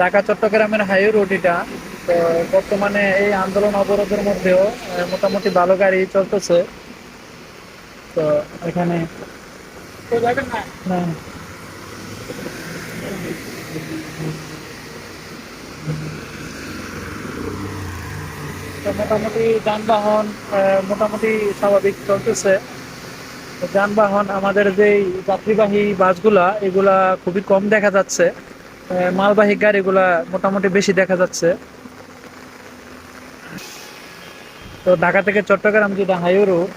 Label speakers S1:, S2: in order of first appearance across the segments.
S1: ঢাকা চট্টগ্রামের highway road এটা তো বর্তমানে এই আন্দোলন অবরোধের মধ্যেও মোটামুটি ভালো গাড়ি চলতেছে। তো এখানে তো মোটামুটি যানবাহন মোটামুটি স্বাভাবিক চলতেছে। যানবাহন আমাদের যেই যাত্রীবাহী বাসগুলা এগুলা খুবই কম দেখা যাচ্ছে। মালবাহী গাড়িগুলা মোটামুটি বেশি দেখা যাচ্ছে। তো ঢাকা থেকে চট্টগ্রাম যেটা হাইওয়ে রোড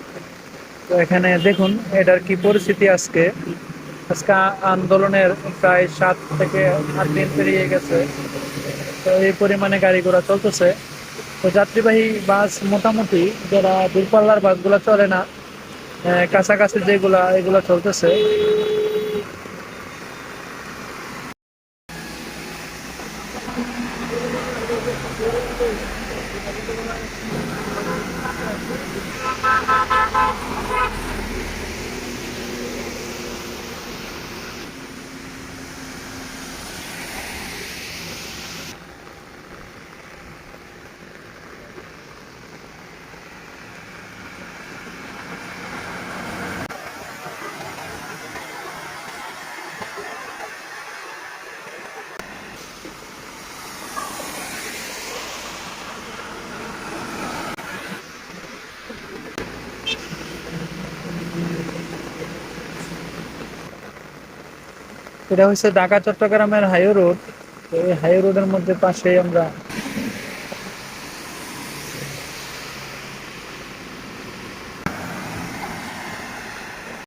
S1: তো এখানে দেখুন এটার কি পরিস্থিতি আজকে। আজকে আন্দোলনের প্রায় সাত থেকে আট দিন পেরিয়ে গেছে। তো এই পরিমাণে গাড়ি ঘোড়া চলতেছে। তো যাত্রীবাহী বাস মোটামুটি যারা দূরপাল্লার বাসগুলো চলে না কাছাকাছি যেগুলা, এগুলো চলতেছে। Thank you. এটা হচ্ছে ঢাকা চট্টগ্রামের হাইওয়ে রোড। এই হাইওয়ে রোডের মধ্যে পাশে আমরা